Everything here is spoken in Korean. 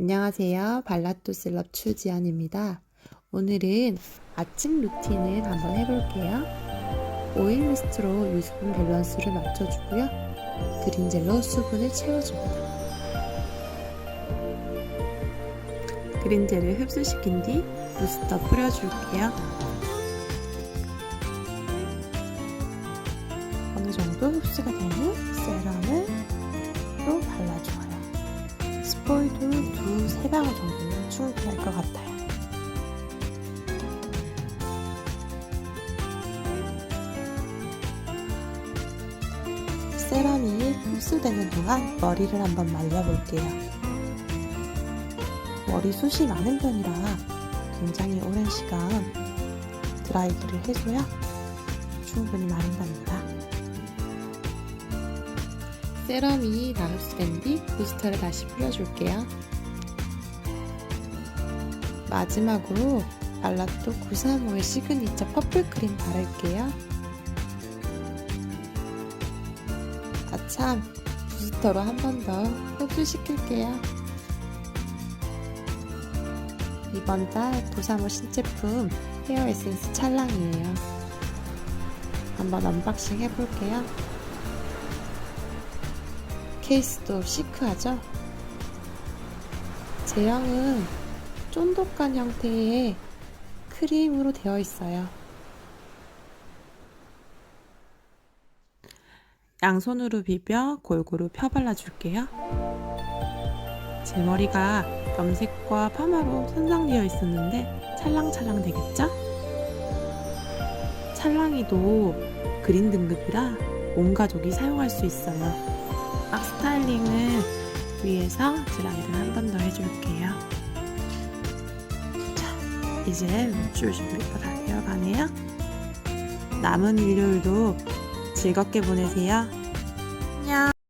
안녕하세요. 발라또 셀럽 추지안입니다. 오늘은 아침 루틴을 한번 해볼게요. 오일 미스트로 유수분 밸런스를 맞춰주고요. 그린젤로 수분을 채워줍니다. 그린젤을 흡수시킨 뒤 부스터 뿌려줄게요. 어느 정도 흡수가 되니 세럼을 또 발라줘요. 스포이도 두 세 방울 정도면 충분할 것 같아요. 세럼이 흡수되는 동안 머리를 한번 말려볼게요. 머리숱이 많은 편이라 굉장히 오랜 시간 드라이기를 해줘야 충분히 마른답니다. 세럼이 다 흡수된 뒤 부스터를 다시 뿌려줄게요. 마지막으로 발라또 935의 시그니처 퍼플 크림 바를게요. 아참, 부스터로 한 번 더 흡수시킬게요. 이번 달935 신제품 헤어 에센스 찰랑이에요. 한번 언박싱 해볼게요. 케이스도 시크하죠? 제형은 쫀득한 형태의 크림으로 되어 있어요. 양손으로 비벼 골고루 펴발라 줄게요. 제 머리가 염색과 파마로 손상되어 있었는데 찰랑찰랑 되겠죠? 찰랑이도 그린 등급이라 온 가족이 사용할 수 있어요. 막 스타일링을 위해서 드라이를 한 번 더 해줄게요. 자, 이제 외출 준비가 다 되어가네요. 남은 일요일도 즐겁게 보내세요.